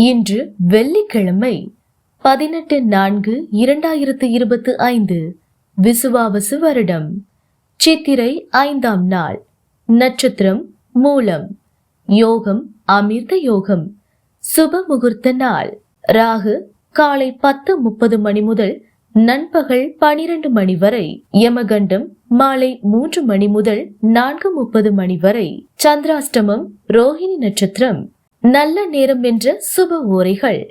இன்று வெள்ளிக்கிழமை பதினெட்டு நான்கு இரண்டாயிரத்து இருபத்து ஐந்து விசுவாவசு வருடம். சித்திரை ஐந்தாம் நாள். நட்சத்திரம் மூலம். யோகம் அமிர்த யோகம். சுப முகூர்த்த நாள். ராகு காலை பத்து முப்பது மணி முதல் நண்பகல் பனிரெண்டு மணி வரை. யமகண்டம் மாலை மூன்று மணி முதல் நான்கு முப்பது மணி வரை. சந்திராஷ்டமம் ரோஹிணி நட்சத்திரம். நல்ல நேரம் என்ற சுப ஓரைகள்.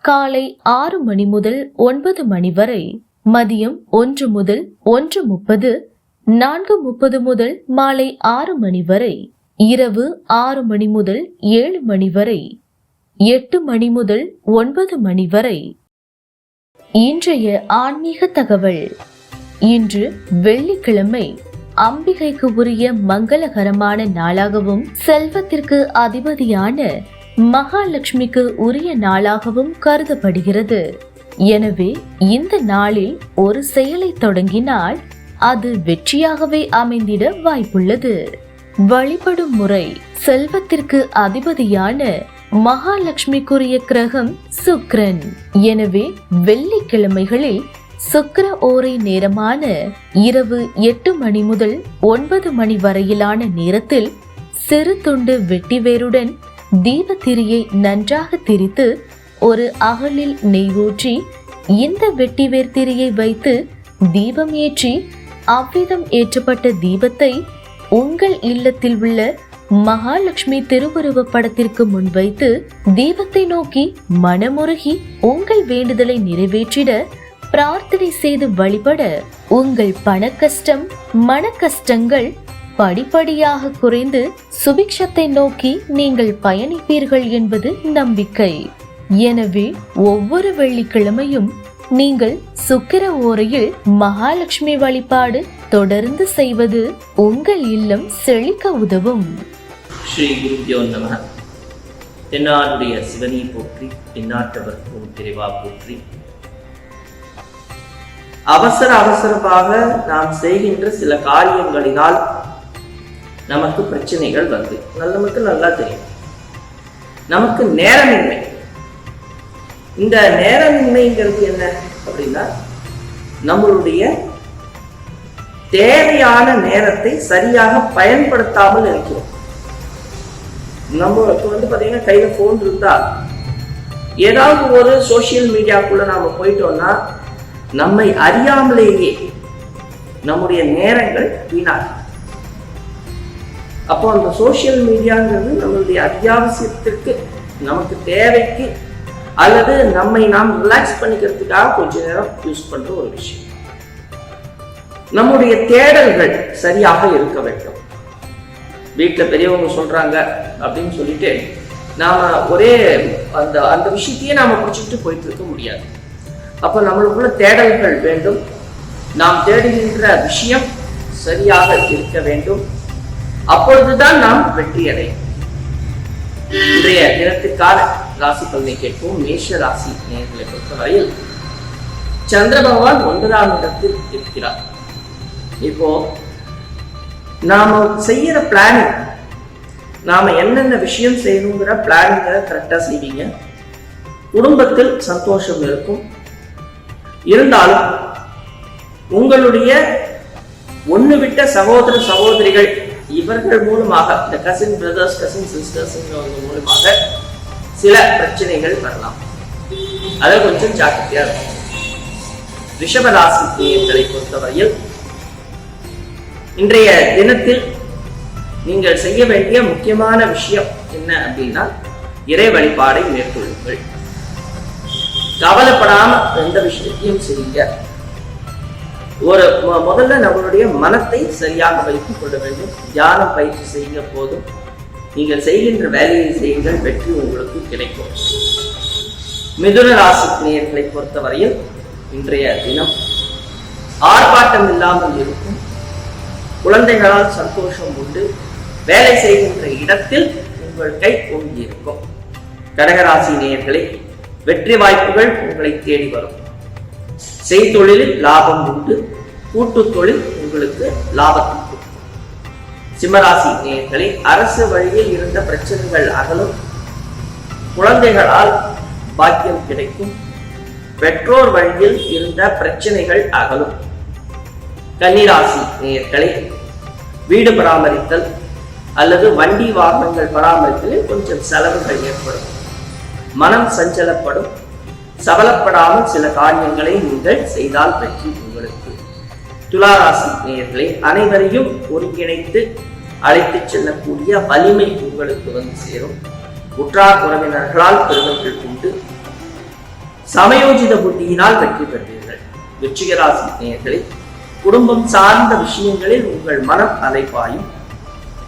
காலை ஆறு மணி முதல் ஒன்பது மணி வரை மதியம் ஒன்று முதல் ஒன்று முப்பது நான்கு முப்பது முதல் மாலை ஆறு மணி வரை இரவு ஆறு மணி முதல் ஏழு மணி வரை எட்டு மணி முதல் ஒன்பது மணி வரை. இன்றைய ஆன்மீக தகவல். இன்று வெள்ளிக்கிழமை அம்பிகைக்கு உரிய மங்களகரமான நாளாகவும் செல்வத்திற்கு அதிபதியான மகாலட்சுமிக்கு உரிய நாளாகவும் கருதப்படுகிறது. எனவே இந்த நாளில் ஒரு செயலை தொடங்கினால் அது வெற்றியாகவே அமைந்திட வாய்ப்புள்ளது. வழிபடும் முறை செல்வத்திற்கு அதிபதியான மகாலட்சுமிக்குரிய கிரகம் சுக்கிரன் எனவே வெள்ளிக்கிழமைகளில் சுக்கர ஓரை நேரமான இரவு எட்டு மணி முதல் ஒன்பது மணி வரையிலான நேரத்தில் சிறு துண்டு வெட்டிவேருடன் தீபத்திரியை நன்றாக திரித்து ஒரு அகலில் நெய் ஊற்றி இந்த வெட்டிவேர் திரியை வைத்து தீபம் ஏற்றி அவ்விதம் ஏற்றப்பட்ட தீபத்தை உங்கள் இல்லத்தில் உள்ள மகாலட்சுமி திருவுருவ படத்திற்கு முன்வைத்து தீபத்தை நோக்கி மனமுருகி உங்கள் வேண்டுதலை நிறைவேற்றிட பிரார்த்தனை செய்து வழிபட உங்கள் பண கஷ்டம் மன கஷ்டங்கள் படிப்படியாக குறைந்து சுபிக்ஷத்தை நோக்கி நீங்கள் பயணிப்பீர்கள் என்பது நம்பிக்கை. எனவே ஒவ்வொரு வெள்ளிக்கிழமையும் நீங்கள் சுக்கிர ஓரையில் மகாலட்சுமி வழிபாடு தொடர்ந்து செய்வது உங்கள் இல்லம் செழிக்க உதவும். ஸ்ரீ குருபியோ நம தென்னாடுடைய சிவனி போற்றி தென்னாட்டவர் திரைவா போற்றி அவசர அவசரமாக நாம் செய்கின்ற சில காரியங்களினால் நமக்கு பிரச்சனைகள் வந்து. நல்ல நமக்கு நல்லா தெரியும். நமக்கு நேரமின்மை. இந்த நேரமின்மைங்கிறது என்ன அப்படின்னா நம்மளுடைய தேவையான நேரத்தை சரியாக பயன்படுத்தாமல் இருக்கிறோம். நம்ம இப்போ வந்து பார்த்தீங்கன்னா கையில் ஃபோன் இருந்தால் ஏதாவது ஒரு சோசியல் மீடியாக்குள்ள நாம போயிட்டோம்னா நம்மை அறியாமலேயே நம்முடைய நேரங்கள் வீணாகும். அப்போ அந்த சோசியல் மீடியாங்கிறது நம்மளுடைய அத்தியாவசியத்திற்கு நமக்கு தேவைக்கு அல்லது நம்மை நாம் ரிலாக்ஸ் பண்ணிக்கிறதுக்காக கொஞ்ச நேரம் யூஸ் பண்ற ஒரு விஷயம். நம்முடைய தேடல்கள் சரியாக இருக்க வேண்டும். வீட்டில் பெரியவங்க சொல்றாங்க அப்படின்னு சொல்லிட்டு நாம ஒரே அந்த அந்த விஷயத்தையே நாம பிடிச்சிட்டு போயிட்டு இருக்க முடியாது. அப்போ நம்மளுக்குள்ள தேடல்கள் வேண்டும். நாம் தேடுகின்ற விஷயம் சரியாக இருக்க வேண்டும். அப்பொழுதுதான் நாம் வெற்றியடை இன்றைய தினத்துக்கான ராசி பலனை கேட்போம். மேஷ ராசி நேர்களை பொறுத்தவரையில் சந்திர பகவான் ஒன்பதாம் இடத்தில் இருக்கிறார். இப்போ நாம செய்யற பிளானிங் நாம என்னென்ன விஷயம் செய்யணுங்கிற பிளானிங்க கரெக்டா செய்வீங்க. குடும்பத்தில் சந்தோஷம் இருக்கும். இருந்தாலும் உங்களுடைய ஒண்ணு விட்ட சகோதர சகோதரிகள் இவர்கள் மூலமாக இந்த கசின் பிரதர்ஸ் கசின் சிஸ்டர்ஸ் மூலமாக சில பிரச்சனைகள் வரலாம். அதை கொஞ்சம் ஜாக்கிரதையா இருக்கும் ரிஷபராசி நேயர்களை பொறுத்தவரையில் இன்றைய தினத்தில் நீங்கள் செய்ய வேண்டிய முக்கியமான விஷயம் என்ன அப்படின்னா இறை வழிபாடை மேற்கொள்ளுங்கள். கவலைப்படாம எந்த விஷயத்தையும் செய்யுங்க. ஒரு முதல்ல நம்மளுடைய மனத்தை சரியாக வைத்துக் கொள்ள வேண்டும். தியானம் பயிற்சி செய்யுங்க போதும். நீங்கள் செய்கின்ற வேலையை செய்யுங்கள். வெற்றி உங்களுக்கு கிடைக்கும். மிதுன ராசி நேயர்களை பொறுத்தவரையில் இன்றைய தினம் ஆர்ப்பாட்டம் இல்லாமல் இருக்கும். குழந்தைகளால் சந்தோஷம் உண்டு. வேலை செய்கின்ற இடத்தில் உங்கள் கை ஓங்கி இருக்கும் கடகராசி நேயர்களே வெற்றி வாய்ப்புகள் உங்களை தேடி வரும். செய்தொழிலில் லாபம் உண்டு கூட்டு தொழில் உங்களுக்கு லாபத்தை சிம்மராசி நேயர்களே அரசு வழியில் இருந்த பிரச்சனைகள் அகலும். குழந்தைகளால் பாக்கியம் கிடைக்கும். பெற்றோர் வழியில் இருந்த பிரச்சனைகள் அகலும். கன்னிராசி நேயர்களே வீடு பராமரித்தல் அல்லது வண்டி வாகனங்கள் பராமரித்தலில் கொஞ்சம் செலவுகள் ஏற்படும். மனம் சஞ்சலப்படும். சபலப்படாமல் சில காரியங்களை நீங்கள் செய்தால் வெற்றி உங்களுக்கு. துளாராசி நேயர்களை அனைவரையும் ஒருங்கிணைத்து அழைத்துச் செல்லக்கூடிய வலிமை உங்களுக்கு வந்து சேரும். உற்றார் உறவினர்களால் பெருமைகள் உண்டு. சமயோஜித புத்தியினால் வெற்றி பெற்றீர்கள் வெற்றிகராசி நேயர்களே குடும்பம் சார்ந்த விஷயங்களில் உங்கள் மனம் அலைப்பாயும்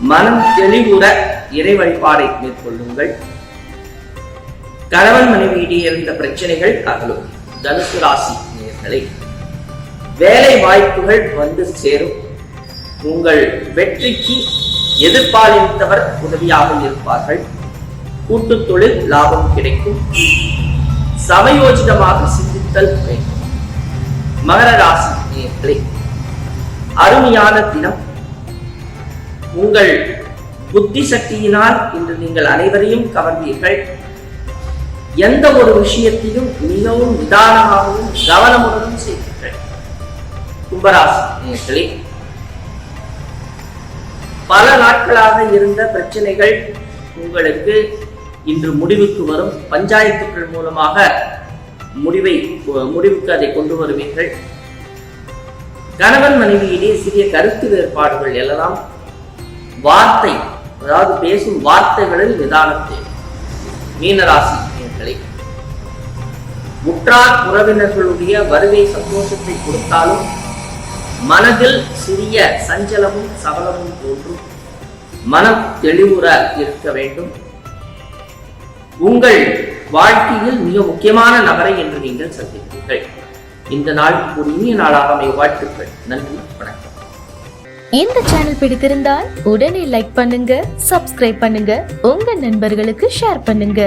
மனம் தெளிவுற இறை வழிபாடை மேற்கொள்ளுங்கள். கணவன் மனைவியிடையே இருந்த பிரச்சனைகள் அகலும். தனுசு ராசி நேர்களை வேலை வாய்ப்புகள் வந்து சேரும். உங்கள் வெற்றிக்கு எதிர்பாலித்தவர் உதவியாக இருப்பார்கள். கூட்டு தொழில் லாபம் கிடைக்கும். சமயோஜிதமாக சிந்தித்தல் வேண்டும். மகர ராசி நேர்களை அருமையான தினம். உங்கள் புத்தி சக்தியினால் இன்று நீங்கள் அனைவரையும் கவர்ந்தீர்கள். எந்த ஒரு விஷயத்தையும் மிகவும் நிதானமாகவும் கவனமுடனும் செய்கின்றேன். கும்பராசி பல நாட்களாக இருந்த பிரச்சனைகள் உங்களுக்கு இன்று முடிவுக்கு வரும். பஞ்சாயத்துக்கள் மூலமாக முடிவை முடிவுக்கு அதை கொண்டு வருவீர்கள். கணவன் மனைவியிலே சிறிய கருத்து வேறுபாடுகள் எல்லாம் வார்த்தை அதாவது பேசும் வார்த்தைகளில் நிதானத்தை. மீனராசி நேயர்களே உற்றார் உறவினர்களுடைய வருகை சந்தோஷத்தை கொடுத்தாலும் மனதில் சிறிய சஞ்சலமும் சபலமும் தோன்றும். மனம் தெளிவுற இருக்க வேண்டும். உங்கள் வாழ்க்கையில் மிக முக்கியமான நபரை என்று நீங்கள் சந்திப்பீர்கள். இந்த நாள் ஒரு இனிய நாளாக அமைய வாழ்த்துக்கள். நன்றி வணக்கம். இந்த சேனல் பிடித்திருந்தால் உடனே லைக் பண்ணுங்க சப்ஸ்கிரைப் பண்ணுங்க உங்க நண்பர்களுக்கு ஷேர் பண்ணுங்க.